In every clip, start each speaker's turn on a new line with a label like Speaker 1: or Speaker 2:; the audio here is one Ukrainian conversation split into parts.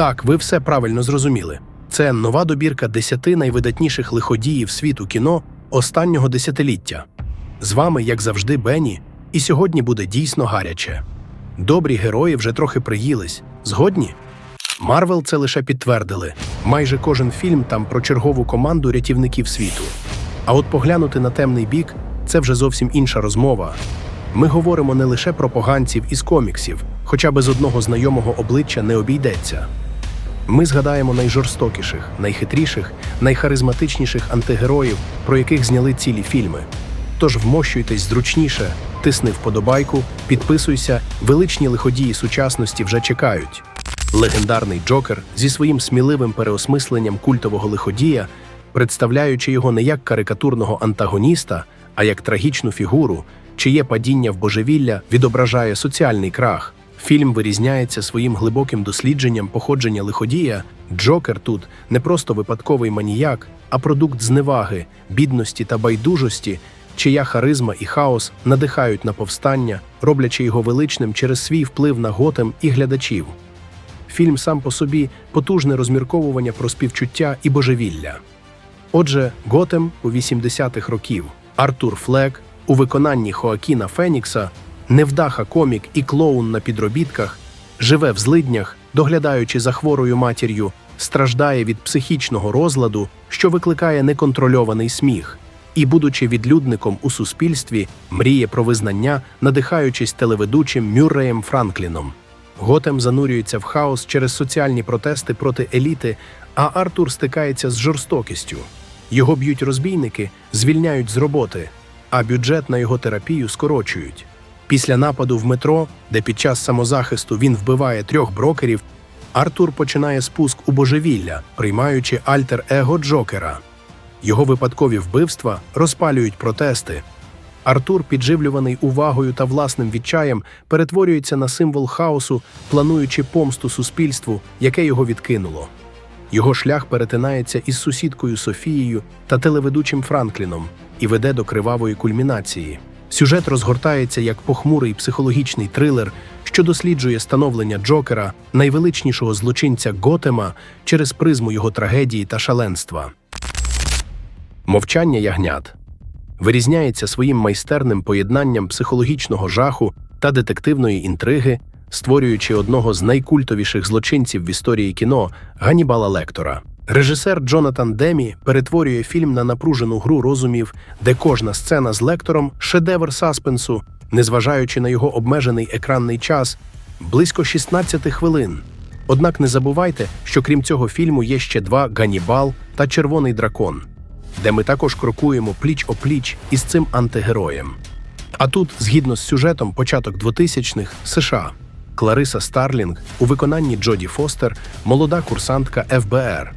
Speaker 1: Так, ви все правильно зрозуміли. Це нова добірка десяти найвидатніших лиходіїв світу кіно останнього десятиліття. З вами, як завжди, Бенні, і сьогодні буде дійсно гаряче. Добрі герої вже трохи приїлись. Згодні? Марвел це лише підтвердили. Майже кожен фільм там про чергову команду рятівників світу. А от поглянути на темний бік це вже зовсім інша розмова. Ми говоримо не лише про поганців із коміксів, хоча без одного знайомого обличчя не обійдеться. Ми згадаємо найжорстокіших, найхитріших, найхаризматичніших антигероїв, про яких зняли цілі фільми. Тож вмощуйтесь зручніше, тисни вподобайку, підписуйся, величні лиходії сучасності вже чекають. Легендарний Джокер зі своїм сміливим переосмисленням культового лиходія, представляючи його не як карикатурного антагоніста, а як трагічну фігуру, чиє падіння в божевілля відображає соціальний крах. Фільм вирізняється своїм глибоким дослідженням походження лиходія. Джокер тут не просто випадковий маніяк, а продукт зневаги, бідності та байдужості, чия харизма і хаос надихають на повстання, роблячи його величним через свій вплив на готем і глядачів. Фільм сам по собі потужне розмірковування про співчуття і божевілля. Отже, Готем у 80-х років, Артур Флек у виконанні Хоакіна Фенікса, невдаха комік і клоун на підробітках, живе в злиднях, доглядаючи за хворою матір'ю, страждає від психічного розладу, що викликає неконтрольований сміх, і, будучи відлюдником у суспільстві, мріє про визнання, надихаючись телеведучим Мюрреєм Франкліном. Готем занурюється в хаос через соціальні протести проти еліти, а Артур стикається з жорстокістю. Його б'ють розбійники, звільняють з роботи, а бюджет на його терапію скорочують. Після нападу в метро, де під час самозахисту він вбиває трьох брокерів, Артур починає спуск у божевілля, приймаючи альтер-его Джокера. Його випадкові вбивства розпалюють протести. Артур, підживлюваний увагою та власним відчаєм, перетворюється на символ хаосу, плануючи помсту суспільству, яке його відкинуло. Його шлях перетинається із сусідкою Софією та телеведучим Франкліном і веде до кривавої кульмінації. Сюжет розгортається як похмурий психологічний трилер, що досліджує становлення Джокера, найвеличнішого злочинця Готема, через призму його трагедії та шаленства. Мовчання ягнят вирізняється своїм майстерним поєднанням психологічного жаху та детективної інтриги, створюючи одного з найкультовіших злочинців в історії кіно Ганнібала Лектора. Режисер Джонатан Демі перетворює фільм на напружену гру розумів, де кожна сцена з лектором шедевр саспенсу, незважаючи на його обмежений екранний час близько 16 хвилин. Однак не забувайте, що крім цього фільму є ще два Ганнібал та Червоний дракон, де ми також крокуємо пліч опліч із цим антигероєм. А тут, згідно з сюжетом початок 2000-х США, Клариса Старлінг у виконанні Джоді Фостер, молода курсантка ФБР.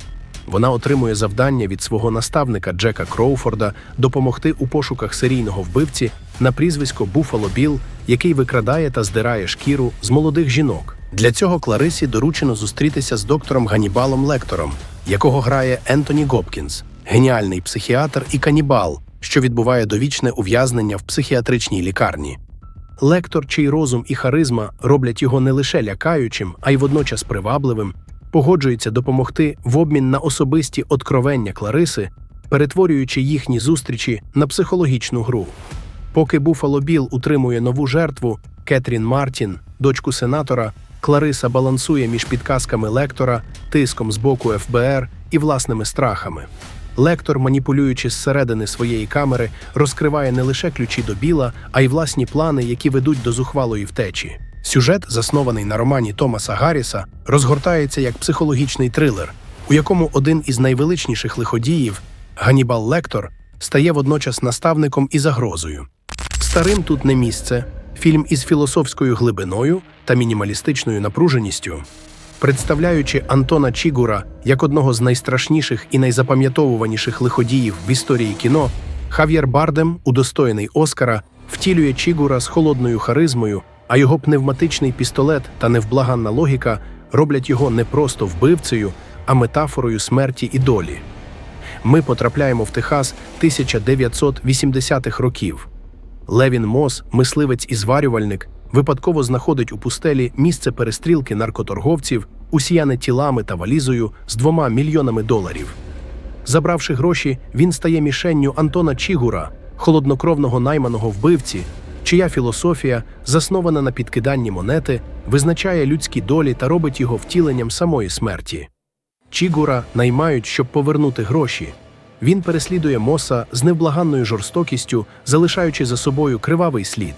Speaker 1: Вона отримує завдання від свого наставника Джека Кроуфорда допомогти у пошуках серійного вбивці на прізвисько Буфало Біл, який викрадає та здирає шкіру з молодих жінок. Для цього Кларисі доручено зустрітися з доктором Ганнібалом Лектором, якого грає Ентоні Гопкінс, геніальний психіатр і канібал, що відбуває довічне ув'язнення в психіатричній лікарні. Лектор, чий розум і харизма роблять його не лише лякаючим, а й водночас привабливим, погоджується допомогти в обмін на особисті откровення Клариси, перетворюючи їхні зустрічі на психологічну гру. Поки Буфало Біл утримує нову жертву Кетрін Мартін, дочку сенатора, Клариса балансує між підказками лектора, тиском з боку ФБР і власними страхами. Лектор, маніпулюючи зсередини своєї камери, розкриває не лише ключі до біла, а й власні плани, які ведуть до зухвалої втечі. Сюжет, заснований на романі Томаса Гарріса, розгортається як психологічний трилер, у якому один із найвеличніших лиходіїв, Ганнібал Лектор, стає водночас наставником і загрозою. Старим тут не місце. Фільм із філософською глибиною та мінімалістичною напруженістю, представляючи Антона Чігура як одного з найстрашніших і найзапам'ятовуваніших лиходіїв в історії кіно, Хав'єр Бардем, удостоєний Оскара, втілює Чігура з холодною харизмою, а його пневматичний пістолет та невблаганна логіка роблять його не просто вбивцею, а метафорою смерті і долі. Ми потрапляємо в Техас 1980-х років. Левін Мос, мисливець і зварювальник, випадково знаходить у пустелі місце перестрілки наркоторговців усіяне тілами та валізою з двома мільйонами доларів. Забравши гроші, він стає мішенню Антона Чігура, холоднокровного найманого вбивці, чия філософія, заснована на підкиданні монети, визначає людські долі та робить його втіленням самої смерті. Чігура наймають, щоб повернути гроші. Він переслідує Моса з невблаганною жорстокістю, залишаючи за собою кривавий слід.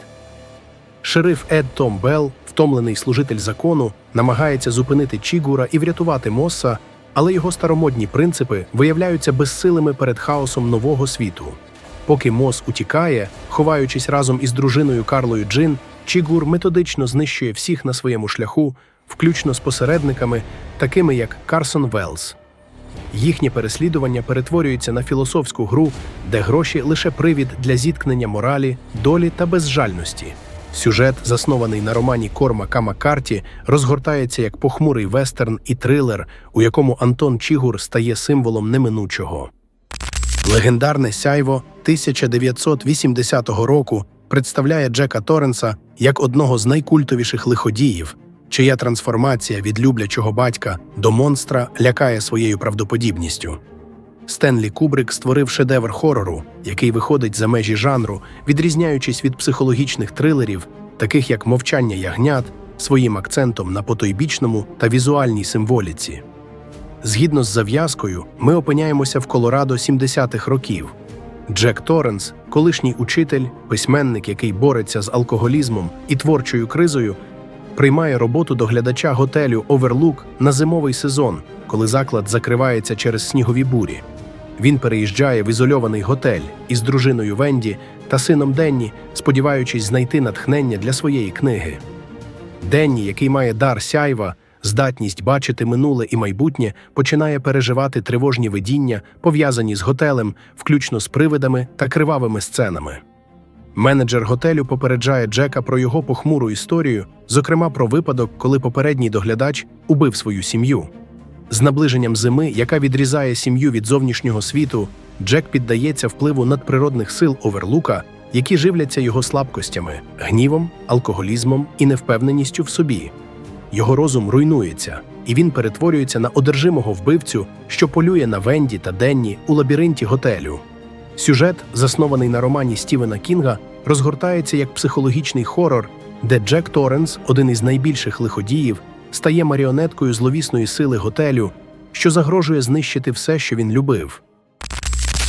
Speaker 1: Шериф Ед Том Белл, втомлений служитель закону, намагається зупинити Чігура і врятувати Мосса, але його старомодні принципи виявляються безсилими перед хаосом нового світу. Поки Мос утікає, ховаючись разом із дружиною Карлою Джин, Чігур методично знищує всіх на своєму шляху, включно з посередниками, такими як Карсон Велс. Їхнє переслідування перетворюється на філософську гру, де гроші лише привід для зіткнення моралі, долі та безжальності. Сюжет, заснований на романі Кормака Маккарті, розгортається як похмурий вестерн і трилер, у якому Антон Чігур стає символом неминучого. Легендарне сяйво 1980 року представляє Джека Торренса як одного з найкультовіших лиходіїв, чия трансформація від люблячого батька до монстра лякає своєю правдоподібністю. Стенлі Кубрик створив шедевр хорору, який виходить за межі жанру, відрізняючись від психологічних трилерів, таких як мовчання ягнят, своїм акцентом на потойбічному та візуальній символіці. Згідно з зав'язкою, ми опиняємося в Колорадо 70-х років. Джек Торренс, колишній учитель, письменник, який бореться з алкоголізмом і творчою кризою, приймає роботу доглядача готелю Оверлук на зимовий сезон, коли заклад закривається через снігові бурі. Він переїжджає в ізольований готель із дружиною Венді та сином Денні, сподіваючись знайти натхнення для своєї книги. Денні, який має дар сяйва, здатність бачити минуле і майбутнє, починає переживати тривожні видіння, пов'язані з готелем, включно з привидами та кривавими сценами. Менеджер готелю попереджає Джека про його похмуру історію, зокрема про випадок, коли попередній доглядач убив свою сім'ю. З наближенням зими, яка відрізає сім'ю від зовнішнього світу, Джек піддається впливу надприродних сил Оверлука, які живляться його слабкостями, гнівом, алкоголізмом і невпевненістю в собі. Його розум руйнується, і він перетворюється на одержимого вбивцю, що полює на Венді та Денні у лабіринті готелю. Сюжет, заснований на романі Стівена Кінга, розгортається як психологічний хорор, де Джек Торренс, один із найбільших лиходіїв, стає маріонеткою зловісної сили готелю, що загрожує знищити все, що він любив.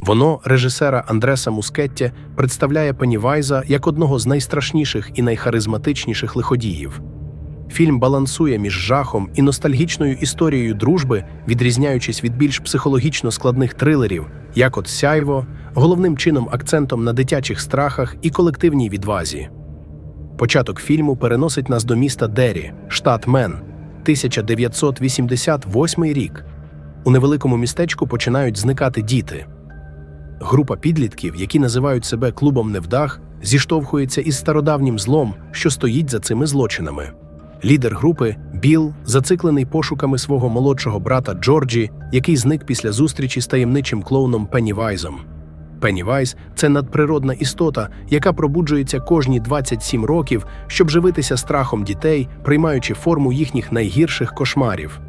Speaker 1: Воно, режисера Андреса Мускетті, представляє Пеннівайза як одного з найстрашніших і найхаризматичніших лиходіїв. Фільм балансує між жахом і ностальгічною історією дружби, відрізняючись від більш психологічно складних трилерів, як от Сяйво, головним чином акцентом на дитячих страхах і колективній відвазі. Початок фільму переносить нас до міста Дері, штат Мен, 1988 рік. У невеликому містечку починають зникати діти. Група підлітків, які називають себе клубом невдах, зіштовхується із стародавнім злом, що стоїть за цими злочинами. Лідер групи Біл зациклений пошуками свого молодшого брата Джорджі, який зник після зустрічі з таємничим клоуном Пеннівайзом. Пеннівайз – це надприродна істота, яка пробуджується кожні 27 років, щоб живитися страхом дітей, приймаючи форму їхніх найгірших кошмарів.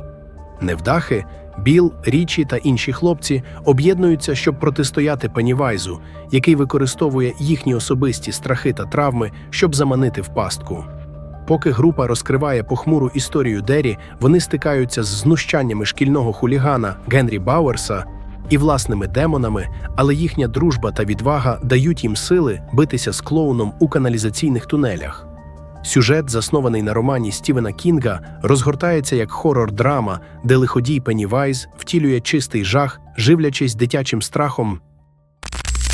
Speaker 1: Невдахи, Біл, Річі та інші хлопці об'єднуються, щоб протистояти Пеннівайзу, який використовує їхні особисті страхи та травми, щоб заманити в пастку. Поки група розкриває похмуру історію Дері, вони стикаються з знущаннями шкільного хулігана Генрі Бауерса і власними демонами, але їхня дружба та відвага дають їм сили битися з клоуном у каналізаційних тунелях. Сюжет, заснований на романі Стівена Кінга, розгортається як хорор-драма, де лиходій Пеннівайз втілює чистий жах, живлячись дитячим страхом.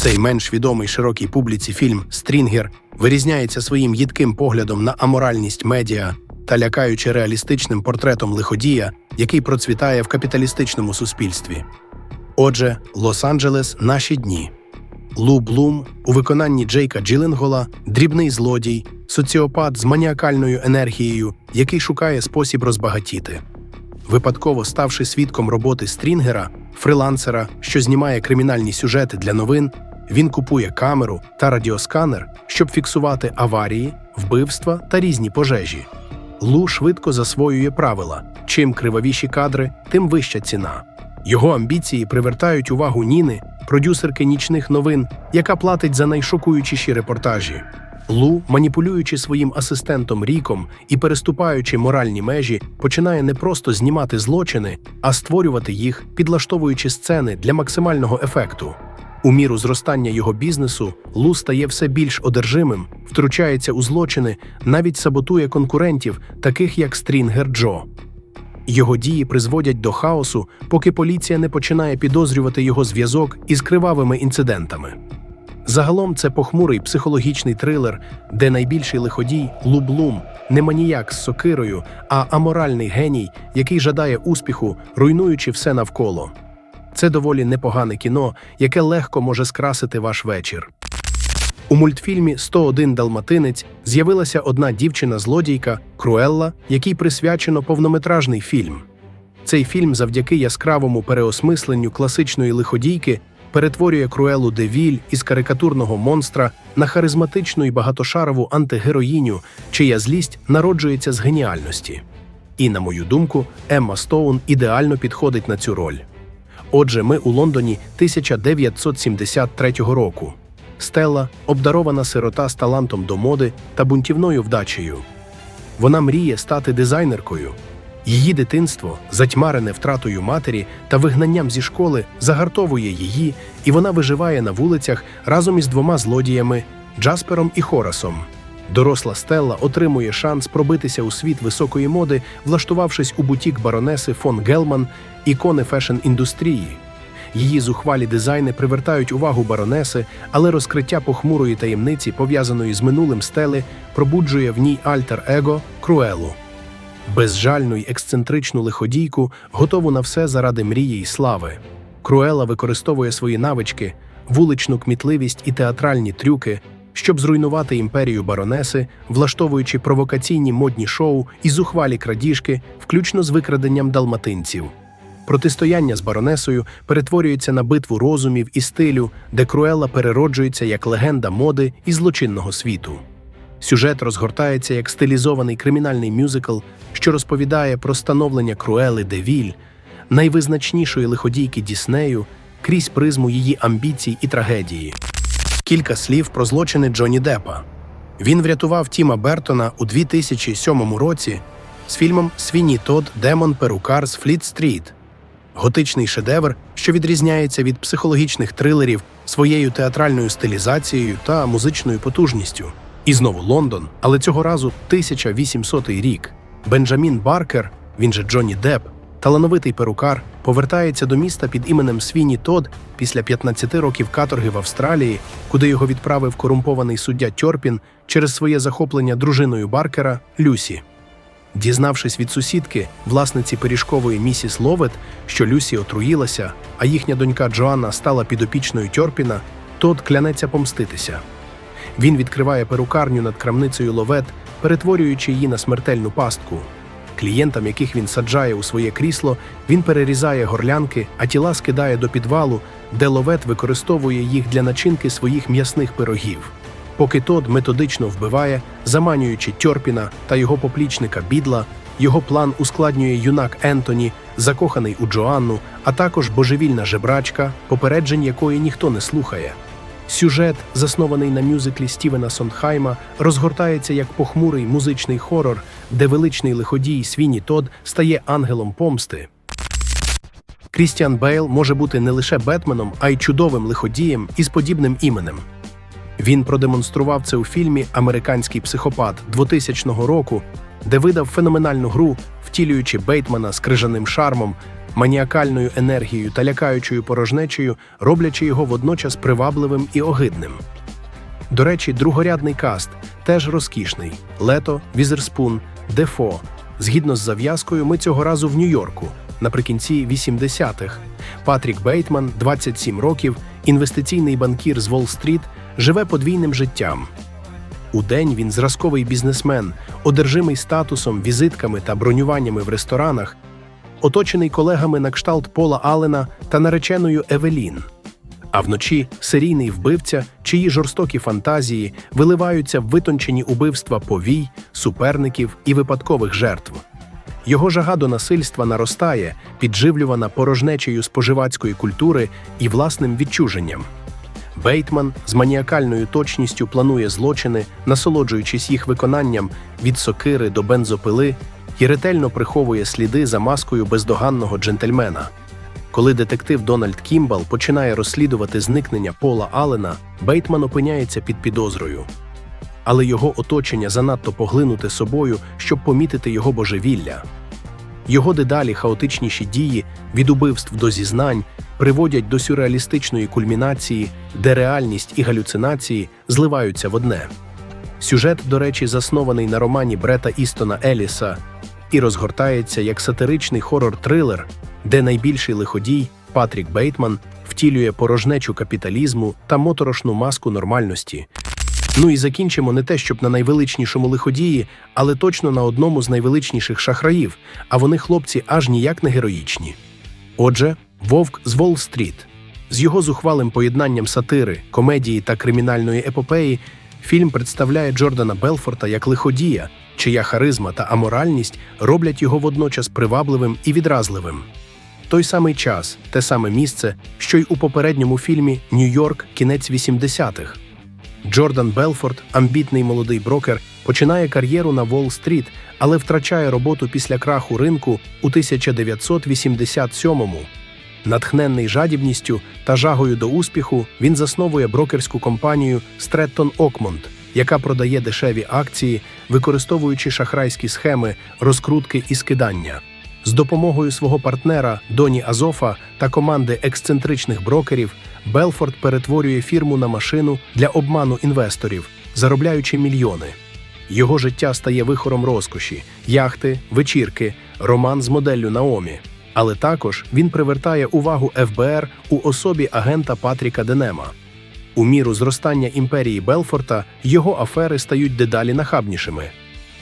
Speaker 1: Цей менш відомий широкій публіці фільм Стрінгер вирізняється своїм їдким поглядом на аморальність медіа та лякаючи реалістичним портретом лиходія, який процвітає в капіталістичному суспільстві. Отже, Лос-Анджелес наші дні. Лу Блум у виконанні Джейка Джилленгола дрібний злодій, соціопат з маніакальною енергією, який шукає спосіб розбагатіти. Випадково ставши свідком роботи Стрінгера, фрилансера, що знімає кримінальні сюжети для новин, він купує камеру та радіосканер, щоб фіксувати аварії, вбивства та різні пожежі. Лу швидко засвоює правила: Чим кривавіші кадри, тим вища ціна. Його амбіції привертають увагу Ніни, продюсерки нічних новин, яка платить за найшокуючіші репортажі. Лу, маніпулюючи своїм асистентом Ріком і переступаючи моральні межі, починає не просто знімати злочини, а створювати їх, підлаштовуючи сцени для максимального ефекту. У міру зростання його бізнесу Лу стає все більш одержимим, втручається у злочини, навіть саботує конкурентів, таких як Стрінгер Джо. Його дії призводять до хаосу, поки поліція не починає підозрювати його зв'язок із кривавими інцидентами. Загалом це похмурий психологічний трилер, де найбільший лиходій Лу Блум не маніяк з сокирою, а аморальний геній, який жадає успіху, руйнуючи все навколо. Це доволі непогане кіно, яке легко може скрасити ваш вечір. У мультфільмі «101 Далматинець з'явилася одна дівчина-злодійка Круелла, якій присвячено повнометражний фільм. Цей фільм, завдяки яскравому переосмисленню класичної лиходійки, перетворює Круелу Девіль із карикатурного монстра на харизматичну і багатошарову антигероїню, чия злість народжується з геніальності. І, на мою думку, Емма Стоун ідеально підходить на цю роль. Отже, ми у Лондоні 1973 року. Стелла обдарована сирота з талантом до моди та бунтівною вдачею. Вона мріє стати дизайнеркою. Її дитинство, затьмарене втратою матері та вигнанням зі школи, загартовує її, і вона виживає на вулицях разом із двома злодіями Джаспером і Хорасом. Доросла Стелла отримує шанс пробитися у світ високої моди, влаштувавшись у бутік баронеси фон Гелман, ікони фешн-індустрії. Її зухвалі дизайни привертають увагу баронеси, але розкриття похмурої таємниці, пов'язаної з минулим стели, пробуджує в ній альтер-его Круелу. Безжальну й ексцентричну лиходійку, готову на все заради мрії й слави. Круела використовує свої навички, вуличну кмітливість і театральні трюки, щоб зруйнувати імперію баронеси, влаштовуючи провокаційні модні шоу і зухвалі крадіжки, включно з викраденням далматинців. Протистояння з баронесою перетворюється на битву розумів і стилю, де Круела перероджується як легенда моди і злочинного світу. Сюжет розгортається як стилізований кримінальний мюзикл, що розповідає про становлення Круели де Віль, найвизначнішої лиходійки Діснею, крізь призму її амбіцій і трагедії. Кілька слів про злочини Джонні Деппа. Він врятував Тіма Бертона у 2007 році з фільмом Свіні Тод Демон Перукар з Фліт Стріт. Готичний шедевр, що відрізняється від психологічних трилерів своєю театральною стилізацією та музичною потужністю. І знову Лондон, але цього разу 1800 рік. Бенджамін Баркер, він же Джонні Депп, талановитий перукар, повертається до міста під іменем Свіні Тод після 15 років каторги в Австралії, куди його відправив корумпований суддя Тьорпін через своє захоплення дружиною Баркера Люсі. Дізнавшись від сусідки, власниці пиріжкової місіс Ловет, що Люсі отруїлася, а їхня донька Джоанна стала підопічною Тьорпіна, Тод клянеться помститися. Він відкриває перукарню над крамницею Ловет, перетворюючи її на смертельну пастку. Клієнтам, яких він саджає у своє крісло, він перерізає горлянки, а тіла скидає до підвалу, де Ловет використовує їх для начинки своїх м'ясних пирогів. Поки Тод методично вбиває, заманюючи Тьорпіна та його поплічника Бідла, його план ускладнює юнак Ентоні, закоханий у Джоанну, а також божевільна жебрачка, попереджень якої ніхто не слухає. Сюжет, заснований на мюзиклі Стівена Сондхайма, розгортається як похмурий музичний хорор, де величний лиходій Свіні Тод стає ангелом помсти. Крістіан Бейл може бути не лише Бетменом, а й чудовим лиходієм із подібним іменем. Він продемонстрував це у фільмі Американський психопат 2000 року, де видав феноменальну гру, втілюючи Бейтмана з крижаним шармом, маніакальною енергією та лякаючою порожнечею, роблячи його водночас привабливим і огидним. До речі, другорядний каст теж розкішний: Лето, Візерспун, Дефо. Згідно з зав'язкою, ми цього разу в Нью-Йорку наприкінці 80-х. Патрік Бейтман, 27 років, інвестиційний банкір з Уолл-стріт, живе подвійним життям. Удень він зразковий бізнесмен, одержимий статусом, візитками та бронюваннями в ресторанах, оточений колегами на кшталт Пола Аллена та нареченою Евелін. А вночі серійний вбивця, чиї жорстокі фантазії виливаються в витончені убивства повій, суперників і випадкових жертв. Його жага до насильства наростає, підживлювана порожнечею споживацької культури і власним відчуженням. Бейтман з маніакальною точністю планує злочини, насолоджуючись їх виконанням від сокири до бензопили, і ретельно приховує сліди за маскою бездоганного джентльмена. Коли детектив Дональд Кімбал починає розслідувати зникнення Пола Аллена, Бейтман опиняється під підозрою. Але його оточення занадто поглинуте собою, щоб помітити його божевілля. Його дедалі хаотичніші дії від убивств до зізнань приводять до сюрреалістичної кульмінації, де реальність і галюцинації зливаються в одне. Сюжет, до речі, заснований на романі Брета Істона Еліса і розгортається як сатиричний хорор-трилер, де найбільший лиходій Патрік Бейтман втілює порожнечу капіталізму та моторошну маску нормальності. Ну і закінчимо не те, щоб на найвеличнішому лиходії, але точно на одному з найвеличніших шахраїв, а вони хлопці аж ніяк не героїчні. Отже, Вовк з Волл-стріт. З його зухвалим поєднанням сатири, комедії та кримінальної епопеї фільм представляє Джордана Белфорта як лиходія, чия харизма та аморальність роблять його водночас привабливим і відразливим. Той самий час, те саме місце, що й у попередньому фільмі Нью-Йорк кінець 80-х. Джордан Белфорд, амбітний молодий брокер, починає кар'єру на Уолл-стріт, але втрачає роботу після краху ринку у 1987-му. Натхненний жадібністю та жагою до успіху, він засновує брокерську компанію Стреттон Окмонд, яка продає дешеві акції, використовуючи шахрайські схеми, розкрутки і скидання. З допомогою свого партнера Доні Азофа та команди ексцентричних брокерів Белфорд перетворює фірму на машину для обману інвесторів, заробляючи мільйони. Його життя стає вихором розкоші, яхти, вечірки, роман з моделлю Наомі. Але також він привертає увагу ФБР у особі агента Патріка Денема. У міру зростання імперії Белфорта його афери стають дедалі нахабнішими.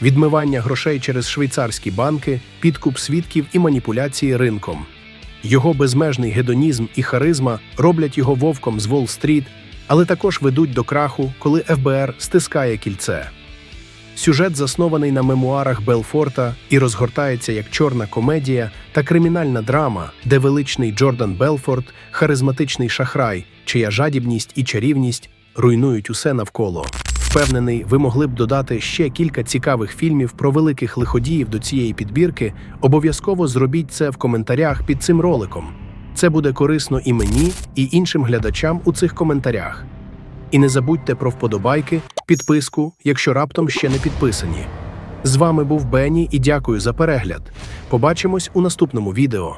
Speaker 1: Відмивання грошей через швейцарські банки, підкуп свідків і маніпуляції ринком. Його безмежний гедонізм і харизма роблять його вовком з Уолл-стріт, але також ведуть до краху, коли ФБР стискає кільце. Сюжет заснований на мемуарах Белфорта і розгортається як чорна комедія та кримінальна драма, де величний Джордан Белфорд, харизматичний шахрай, чия жадібність і чарівність руйнують усе навколо. Впевнений, ви могли б додати ще кілька цікавих фільмів про великих лиходіїв до цієї підбірки. Обов'язково зробіть це в коментарях під цим роликом. Це буде корисно і мені, і іншим глядачам у цих коментарях. І не забудьте про вподобайки, підписку, якщо раптом ще не підписані. З вами був Бенні і дякую за перегляд. Побачимось у наступному відео.